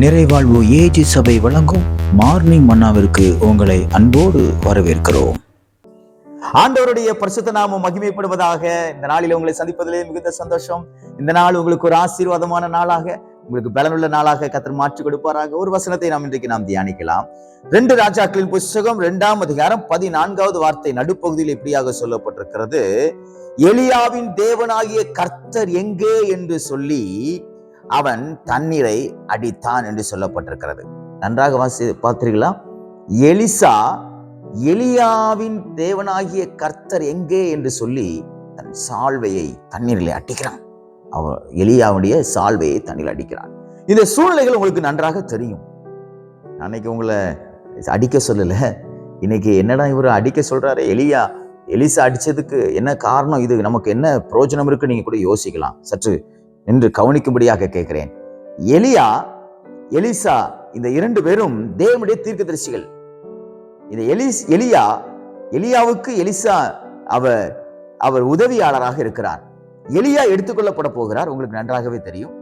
நிறைவாழ்வு AG சபை வழங்கும் morning மன்னாவிற்கு உங்களை அன்போடு வரவேற்கிறோம். ஆண்டவருடைய பரிசுத்த நாமம் மகிமைப்படுவதாக இந்த நாளில் உங்களை சந்திப்பதிலே மிகுந்த சந்தோஷம். இந்த நாள் உங்களுக்கு ஒரு ஆசீர்வாதமான நாளாக உங்களுக்கு பலனுள்ள நாளாக கத்தர் மாற்றி கொடுப்பாராக. ஒரு வசனத்தை நாம் இன்றைக்கு நாம் தியானிக்கலாம். ரெண்டு ராஜாக்களின் புஸ்தகம் இரண்டாம் அதிகாரம் பதினான்காவது வார்த்தை நடுப்பகுதியில் இப்படியாக சொல்லப்பட்டிருக்கிறது. எலியாவின் தேவனாகிய கர்த்தர் எங்கே என்று சொல்லி அவன் தண்ணீரை அடித்தான் என்று சொல்லப்பட்டிருக்கிறது. நன்றாக வாசி பார்த்தீர்களா எலிசா எலியாவின் தேவனாகிய கர்த்தர் எங்கே என்று சொல்லி தன் சால்வையை தண்ணீரில் அடிக்கிறான். அவன் எலியாவுடைய சால்வையை தண்ணீர் அடிக்கிறான். இந்த சூழ்நிலைகள் உங்களுக்கு நன்றாக தெரியும். அன்னைக்கு உங்களை அடிக்க சொல்லல. இன்னைக்கு என்னடா இவர் அடிக்க சொல்றாரு? எலியா எலிசா அடித்ததுக்கு என்ன காரணம்? இது நமக்கு என்ன பிரயோஜனம் இருக்குன்னு நீங்கள் கூட யோசிக்கலாம். சற்று என்று கவனிக்கும்படியாக கேட்கிறேன். எலியா எலிசா இந்த இரண்டு பேரும் தேவனுடைய தீர்க்கதரிசிகள். இந்த எலிஸ் எலியா எலியாவுக்கு எலிசா அவர் அவர் உதவியாளராக இருக்கிறார். எலியா எடுத்துக்கொள்ளப்பட போகிறார் உங்களுக்கு நன்றாகவே தெரியும்.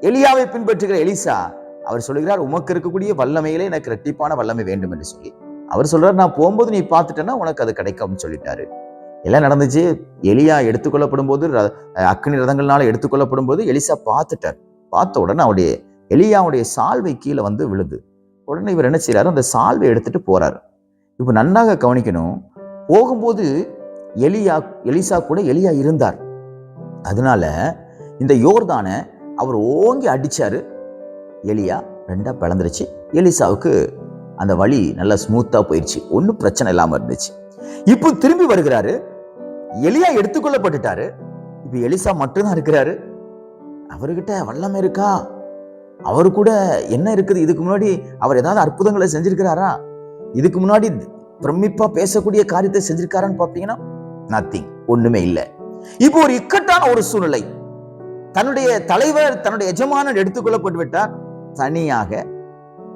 எலியாவை பின்பற்றுகிற எலிசா அவர் சொல்லுகிறார் உமக்கு இருக்கக்கூடிய வல்லமையிலே எனக்கு ரெட்டிப்பான வல்லமை வேண்டும் என்று சொல்லி. அவர் சொல்றார் நான் போகும்போது நீ பார்த்துட்டேன்னா உனக்கு அது கிடைக்கும்னு சொல்லிட்டாரு. எல்லாம் நடந்துச்சு. எலியா எடுத்துக்கொள்ளப்படும் போது ர- அக்னி ரதங்கள்னால எடுத்துக்கொள்ளப்படும் போது எலிசா பார்த்துட்டார். பார்த்த உடனே அவருடைய எலியாவுடைய சால்வை கீழே வந்து விழுது உடனே இவர் என்ன செய்கிறாரு அந்த சால்வை எடுத்துட்டு போறாரு. இப்போ நன்றாக கவனிக்கணும். போகும்போது எலியா எலிசா கூட எலியா இருந்தார். அதனால இந்த யோர்தானை அவர் ஓங்கி அடிச்சாரு. எலியா ரெண்டா பிளந்துருச்சு. எலிசாவுக்கு அந்த வழி நல்லா ஸ்மூத்தா போயிடுச்சு ஒன்றும் பிரச்சனை இல்லாமல் இருந்துச்சு. இப்போ திரும்பி வருகிறாரு. எலியா எடுத்துக்கொள்ளப்பட்டுட்டாரு. இப்போ எலிசா மட்டும்தான் இருக்கிறாரு. அவர்கிட்ட வல்லம் இருக்கா? அவரு கூட என்ன இருக்குது? இதுக்கு முன்னாடி அவர் ஏதாவது அற்புதங்களை செஞ்சிருக்கிறாரா? இதுக்கு முன்னாடி பிரமிப்பா பேசக்கூடிய காரியத்தை செஞ்சிருக்காரான்னு பார்த்தீங்கன்னா நத்திங் ஒண்ணுமே இல்லை. இப்போ ஒரு இக்கட்டான ஒரு சூழ்நிலை. தன்னுடைய தலைவர் தன்னுடைய எஜமானன் எடுத்துக்கொள்ளப்பட்டு விட்டார் தனியாக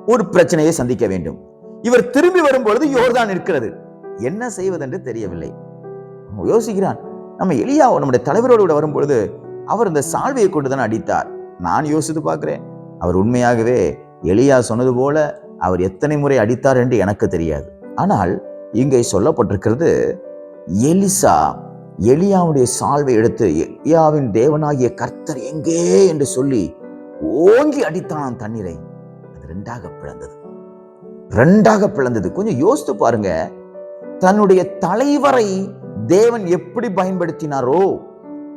ஒரு பிரச்சனையை சந்திக்க வேண்டும். இவர் திரும்பி வரும்பொழுது யோர்தான் இருக்கிறது என்ன செய்வதென்று தெரியவில்லை. யோசிக்கிறான். நம்ம எலியா நம்முடைய தலைவரோடு கூட வரும்பொழுது அவர் இந்த சால்வையை கொண்டு தான் அடித்தார். நான் யோசித்து பார்க்கிறேன். அவர் உண்மையாகவே எலியா சொன்னது போல அவர் எத்தனை முறை அடித்தார் என்று எனக்கு தெரியாது. ஆனால் இங்கே சொல்லப்பட்டிருக்கிறது எலிசா எலியாவுடைய சால்வை எடுத்து எலியாவின் தேவனாகிய கர்த்தர் எங்கே என்று சொல்லி ஓங்கி அடித்தான் தண்ணீரை. அது ரெண்டாக பிளந்தது. ரெண்டாக பிளந்தது. கொஞ்சம் யோசித்து பாருங்க. தன்னுடைய தலைவரை தேவன் எப்படி பயன்படுத்தினாரோ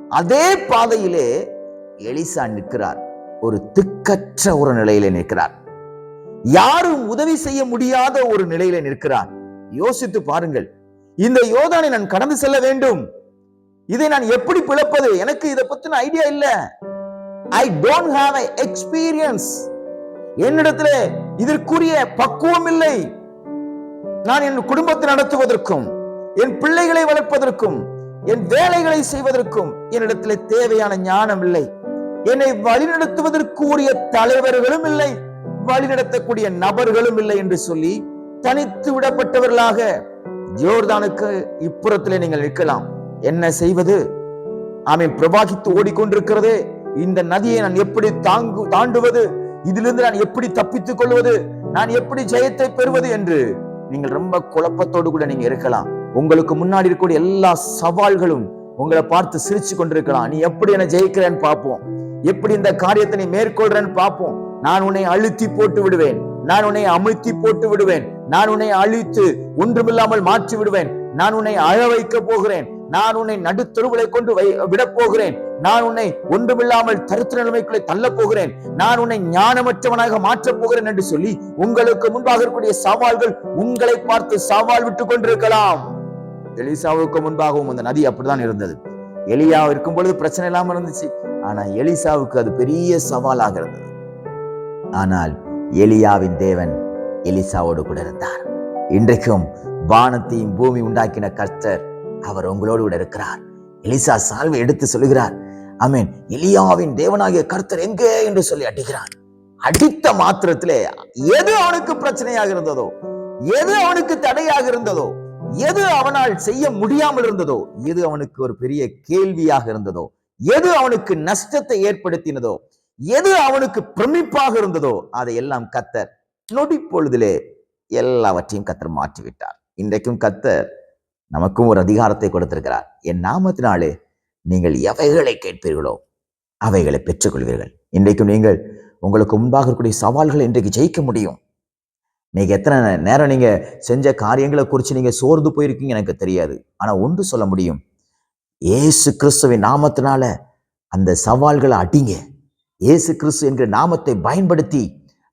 அதே பாதையிலே எலிசா நிற்கிறார். ஒரு திக்கற்ற ஒரு நிலையில நிற்கிறார். யாரும் உதவி செய்ய முடியாத ஒரு நிலையில நிற்கிறார். யோசித்து பாருங்கள். இந்த யோதானை நான் கடந்து செல்ல வேண்டும். இதை நான் எப்படி பிளப்பது? எனக்கு இதை பத்தின ஐடியா இல்ல. I don't have I experience என்னிடத்துல இதற்குரிய பக்குவம் இல்லை. நான் என் குடும்பத்தை நடத்துவதற்கும் என் பிள்ளைகளை வளர்ப்பதற்கும் என் வேலைகளை செய்வதற்கும் என்னிடத்தில் தேவையான ஞானம் இல்லை. என்னை வழிநடத்துவதற்கு உரிய தலைவர்களும் இல்லை வழிநடத்தக்கூடிய நபர்களும் இல்லை என்று சொல்லி தனித்து விடப்பட்டவர்களாக ஜோர்தானுக்கு இப்புறத்தில் நீங்கள் நிற்கலாம். என்ன செய்வது? ஆமீன். பிரவாகித்து ஓடிக்கொண்டிருக்கிறது. இந்த நதியை நான் எப்படி தாங்கு தாண்டுவது? இதிலிருந்து நான் எப்படி தப்பித்துக் கொள்வது? நான் எப்படி ஜெயத்தை பெறுவது என்று நீங்கள் ரொம்ப குழப்பத்தோடு கூட நீங்க இருக்கலாம். உங்களுக்கு முன்னாடி இருக்கக்கூடிய எல்லா சவால்களும் உங்களை பார்த்து சிரிச்சு கொண்டிருக்கலாம். நீ எப்படி என்ன ஜெயிக்கிறேன்னு பார்ப்போம். எப்படி இந்த காரியத்தை நீ மேற்கொள்றேன்னு பார்ப்போம். நான் உன்னை அழுத்தி போட்டு விடுவேன். நான் உன்னை அமுழ்த்தி போட்டு விடுவேன். நான் உன்னை அழித்து ஒன்றுமில்லாமல் மாற்றி விடுவேன். நான் உன்னை அழ வைக்க போகிறேன். நான் உன்னை நடுத்தருவுகளை கொண்டு வை விடப் போகிறேன். நான் உன்னை ஒன்றுமில்லாமல் தருத்திர நிலைமைக்குள்ளே தள்ள போகிறேன். நான் உன்னை ஞானமற்றவனாக மாற்றப் போகிறேன் என்று சொல்லி உங்களுக்கு முன்பாக இருக்கக்கூடிய சவால்கள் உங்களை பார்த்து சவால் விட்டுக் கொண்டிருக்கலாம். எலிசாவுக்கு முன்பாகவும் அந்த நதி அப்படிதான் இருந்தது. எலியா இருக்கும் பொழுது பிரச்சனை இல்லாமல் இருந்துச்சு. ஆனா எலிசாவுக்கு அது பெரிய சவாலாக இருந்தது. ஆனால் எலியாவின் தேவன் எலிசாவோடு கூட இருந்தார். இன்றைக்கும் வானத்தையும் பூமி உண்டாக்கின கர்த்தர் அவர் உங்களோடு கூட இருக்கிறார். எலிசா சால்வை எடுத்து சொல்லுகிறார். அமீன் எலியாவின் தேவனாகிய கர்த்தர் எங்கே என்று சொல்லி அடிக்கிறான் அடித்த மாத்திரத்திலே எது அவனுக்கு பிரச்சனையாக இருந்ததோ எது அவனுக்கு தடையாக இருந்ததோ எது அவனால் செய்ய முடியாமல் இருந்ததோ எது அவனுக்கு ஒரு பெரிய கேள்வியாக இருந்ததோ எது அவனுக்கு நஷ்டத்தை ஏற்படுத்தினதோ எது அவனுக்கு பிரமிப்பாக இருந்ததோ அதை எல்லாம் கத்தர் நொடி பொழுதிலே எல்லாவற்றையும் கத்தர் மாற்றி விட்டார் இன்றைக்கும் கத்தர் நமக்கும் ஒரு அதிகாரத்தை கொடுத்திருக்கிறார். என் நாமத்தினாலே நீங்கள் எவைகளை கேட்பீர்களோ அவைகளை பெற்றுக்கொள்வீர்கள். இன்றைக்கும் நீங்கள் உங்களுக்கு முன்பாக இருக்கக்கூடிய சவால்களை இன்றைக்கு ஜெயிக்க முடியும். இன்னைக்கு எத்தனை நேரம் நீங்க செஞ்ச காரியங்களை குறித்து நீங்க சோர்ந்து போயிருக்கீங்க எனக்கு தெரியாது. ஆனால் ஒன்று சொல்ல முடியும். ஏசு கிறிஸ்துவின் நாமத்தினால அந்த சவால்களை அடிங்க. ஏசு கிறிஸ்து என்கிற நாமத்தை பயன்படுத்தி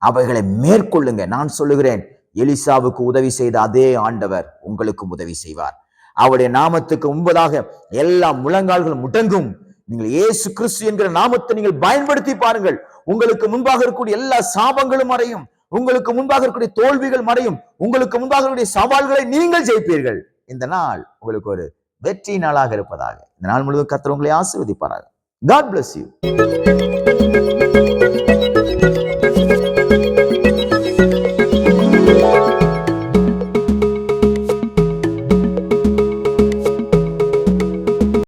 அவைகளை மேற்கொள்ளுங்க. நான் சொல்லுகிறேன் எலிசாவுக்கு உதவி செய்த அதே ஆண்டவர் உங்களுக்கும் உதவி செய்வார். அவருடைய நாமத்துக்கு முன்பதாக எல்லா முழங்கால்களும் முடங்கும். நீங்கள் ஏசு கிறிஸ்து என்கிற நாமத்தை நீங்கள் பயன்படுத்தி பாருங்கள். உங்களுக்கு முன்பாக இருக்கக்கூடிய எல்லா சாபங்களும் அறையும் உங்களுக்கு முன்பாக இருக்கக்கூடிய தோல்விகள் மறையும். உங்களுக்கு முன்பாக இருக்கக்கூடிய சவால்களை நீங்கள் ஜெயிப்பீர்கள். இந்த நாள் உங்களுக்கு ஒரு வெற்றி நாளாக இருப்பதாக. இந்த நாள் முழுவதும் கத்திரவங்களை ஆசிர்வதிப்பார்கள் காட் பிளஸ் யூ